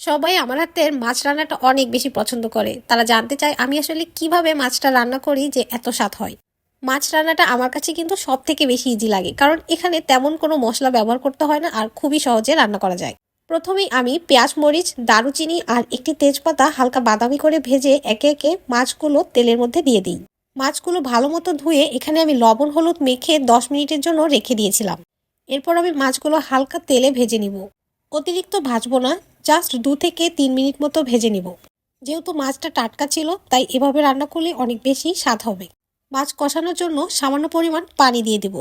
সবাই আমার হাতের মাছ রান্নাটা অনেক বেশি পছন্দ করে। তারা জানতে চায় আমি আসলে কীভাবে মাছটা রান্না করি যে এত স্বাদ হয়। মাছ রান্নাটা আমার কাছে কিন্তু সব থেকে বেশি ইজি লাগে, কারণ এখানে তেমন কোনো মশলা ব্যবহার করতে হয় না আর খুবই সহজে রান্না করা যায়। প্রথমেই আমি পেঁয়াজ, মরিচ, দারুচিনি আর একটি তেজপাতা হালকা বাদামি করে ভেজে একে একে মাছগুলো তেলের মধ্যে দিয়ে দিই। মাছগুলো ভালো মতো ধুয়ে এখানে আমি লবণ, হলুদ মেখে দশ মিনিটের জন্য রেখে দিয়েছিলাম। এরপর আমি মাছগুলো হালকা তেলে ভেজে নিব। অতিরিক্ত ভাজবো না জাস্ট দু থেকে তিন মিনিট মতো ভেজে নিব। যেহেতু মাছটা টাটকা ছিল, তাই এভাবে রান্না করলে অনেক বেশি স্বাদ হবে। মাছ কষানোর জন্য সামান্য পরিমাণ পানি দিয়ে দিব।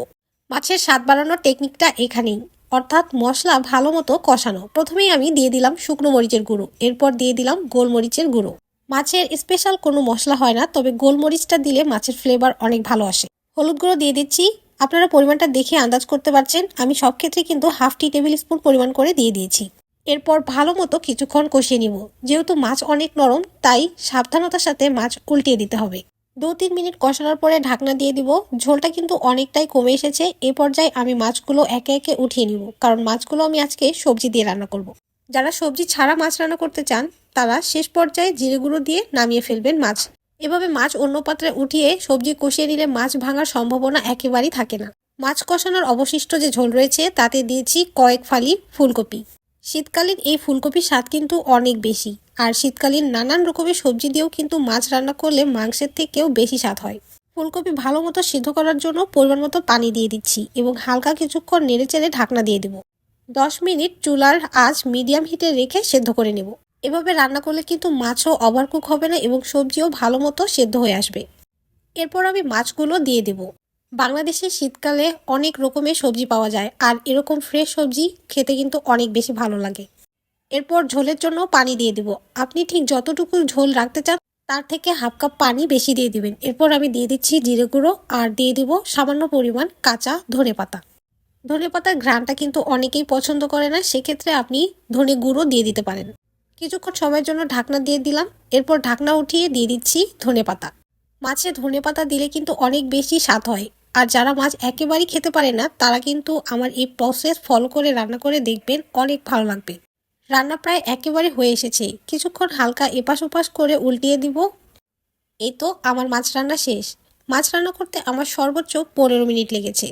মাছের স্বাদ বাড়ানোর টেকনিকটা এখানেই। অর্থাৎ মশলা ভালো মতো কষানো। প্রথমেই আমি দিয়ে দিলাম শুকনো মরিচের গুঁড়ো। এরপর দিয়ে দিলাম গোলমরিচের গুঁড়ো। মাছের স্পেশাল কোনো মশলা হয় না, তবে গোলমরিচটা দিলে মাছের ফ্লেভার অনেক ভালো আসে। হলুদ গুঁড়ো দিয়ে দিচ্ছি। আপনারা পরিমাণটা দেখে আন্দাজ করতে পারছেন। আমি সব ক্ষেত্রে কিন্তু হাফ টি টেবিল স্পুন পরিমাণ করে দিয়ে দিয়েছি। এরপর ভালো মতো কিছুক্ষণ কষিয়ে নিব। যেহেতু মাছ অনেক নরম, তাই সাবধানতার সাথে মাছ উল্টিয়ে দিতে হবে। দু তিন মিনিট কষানোর পরে ঢাকনা দিয়ে দিব। ঝোলটা কিন্তু অনেকটাই কমে এসেছে। এ পর্যায়ে আমি মাছগুলো একে একে উঠিয়ে নিব, কারণ মাছগুলো আমি আজকে সবজি দিয়ে রান্না করব। যারা সবজি ছাড়া মাছ রান্না করতে চান, তারা শেষ পর্যায়ে জিরে গুঁড়ো দিয়ে নামিয়ে ফেলবেন মাছ। এভাবে মাছ অন্য পাত্রে উঠিয়ে সবজি কষিয়ে নিলে মাছ ভাঙার সম্ভাবনা একেবারেই থাকে না। মাছ কষানোর অবশিষ্ট যে ঝোল রয়েছে, তাতে দিয়েছি কয়েক ফালি ফুলকপি। শীতকালীন এই ফুলকপির স্বাদ কিন্তু অনেক বেশি। আর শীতকালীন নানান রকমের সবজি দিয়েও কিন্তু মাছ রান্না করলে মাংসের থেকেও বেশি স্বাদ হয়। ফুলকপি ভালো মতো সিদ্ধ করার জন্য পরিমাণ মতো পানি দিয়ে দিচ্ছি এবং হালকা কিছুক্ষণ নেড়ে চেড়ে ঢাকনা দিয়ে দেবো। দশ মিনিট চুলার আঁচ মিডিয়াম হিটে রেখে সেদ্ধ করে নেব। এভাবে রান্না করলে কিন্তু মাছও ওভারকুক হবে না এবং সবজিও ভালো মতো সেদ্ধ হয়ে আসবে। এরপর আমি মাছগুলো দিয়ে দেব। বাংলাদেশে শীতকালে অনেক রকমের সবজি পাওয়া যায়, আর এরকম ফ্রেশ সবজি খেতে কিন্তু অনেক বেশি ভালো লাগে। এরপর ঝোলের জন্য পানি দিয়ে দেব। আপনি ঠিক যতটুকু ঝোল রাখতে চান, তার থেকে হাফ কাপ পানি বেশি দিয়ে দিবেন। এরপর আমি দিয়ে দিচ্ছি জিরে গুঁড়ো, আর দিয়ে দিব সামান্য পরিমাণ কাঁচা ধনে পাতা। ধনে পাতার ঘ্রাণটা কিন্তু অনেকেই পছন্দ করে না, সেক্ষেত্রে আপনি ধনে গুঁড়ো দিয়ে দিতে পারেন। কিছুক্ষণ সময়ের জন্য ঢাকনা দিয়ে দিলাম। এরপর ঢাকনা উঠিয়ে দিয়ে দিচ্ছি ধনে পাতা। মাছে ধনে পাতা দিলে কিন্তু অনেক বেশি স্বাদ হয়। আর যারা মাছ একেবারেই খেতে পারে না, তারা কিন্তু আমার এই প্রসেস ফলো করে রান্না করে দেখবেন, অনেক ভালো লাগবে। রান্না প্রায় একেবারে হয়ে এসেছে। কিছুক্ষণ হালকা এপাশ ওপাশ করে উল্টিয়ে দিব। এই তো আমার মাছ রান্না শেষ। মাছ রান্না করতে আমার সর্বোচ্চ পনেরো মিনিট লেগেছে।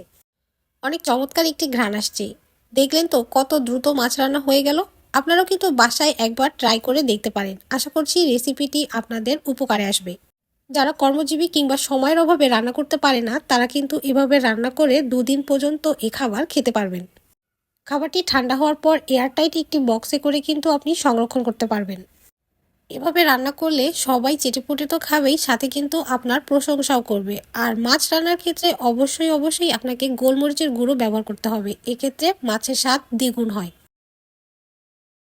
অনেক চমৎকার একটি ঘ্রাণ আসছে। দেখলেন তো কত দ্রুত মাছ রান্না হয়ে গেল? আপনারাও কিন্তু বাসায় একবার ট্রাই করে দেখতে পারেন। আশা করছি রেসিপিটি আপনাদের উপকারে আসবে। যারা কর্মজীবী কিংবা সময়ের অভাবে রান্না করতে পারে না, তারা কিন্তু এভাবে রান্না করে দুদিন পর্যন্ত এ খাবার খেতে পারবেন। খাবারটি ঠান্ডা হওয়ার পর এয়ারটাইট একটি বক্সে করে কিন্তু আপনি সংরক্ষণ করতে পারবেন। এভাবে রান্না করলে সবাই চেটেপুটে তো খাবেই, সাথে কিন্তু আপনার প্রশংসাও করবে। আর মাছ রান্নার ক্ষেত্রে অবশ্যই অবশ্যই আপনাকে গোলমরিচের গুঁড়ো ব্যবহার করতে হবে। এক্ষেত্রে মাছের স্বাদ দ্বিগুণ হয়।